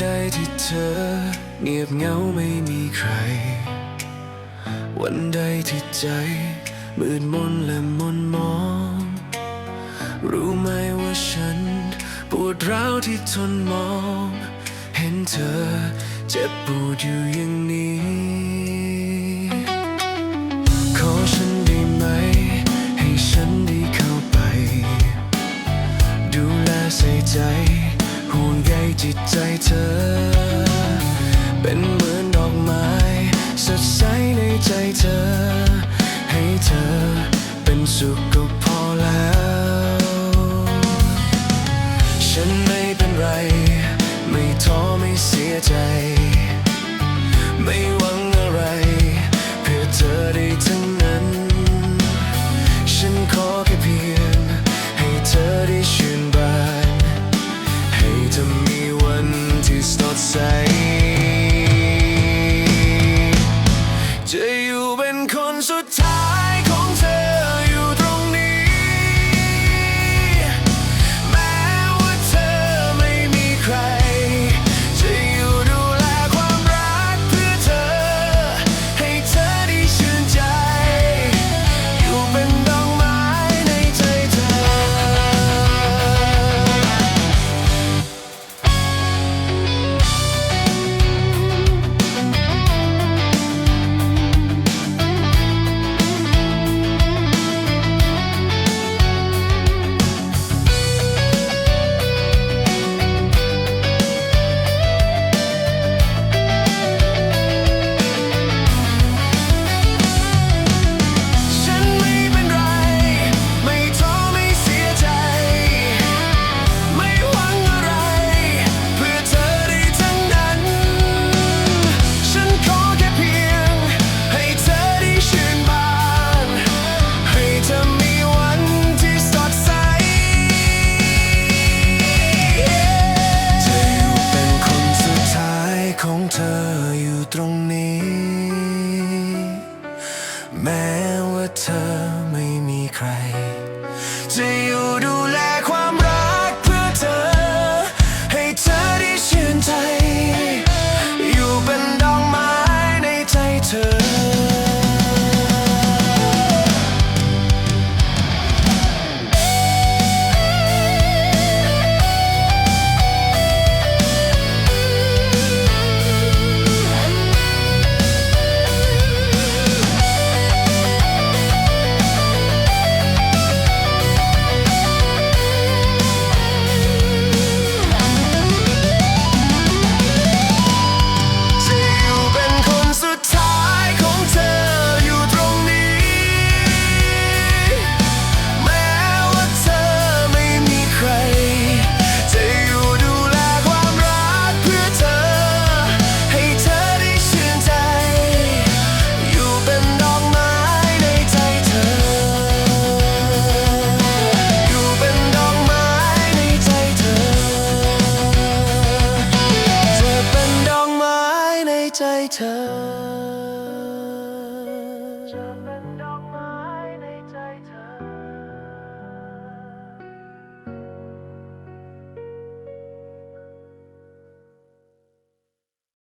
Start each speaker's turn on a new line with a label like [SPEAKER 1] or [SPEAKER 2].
[SPEAKER 1] ใดที่เธอ เงียบเหงาไม่มีใคร วันใดที่ใจ มืดมนและมนมอง รู้ไหมว่าฉัน ปวดร้าวที่ทนมอง เห็นเธอเจ็บปวดอยู่อย่างนี้ ขอฉันได้ไหม ให้ฉันได้เข้าไป ดูแลใส่ใจ ห่วงใยจิตใจเธอ เป็นเหมือนดอกไม้สดใสในใจเธอ ให้เธอเป็นสุขก็พอแล้ว ฉันไม่เป็นไร ไม่ท้อไม่เสียใจ ไม่หวัง man would turn ใจเธอ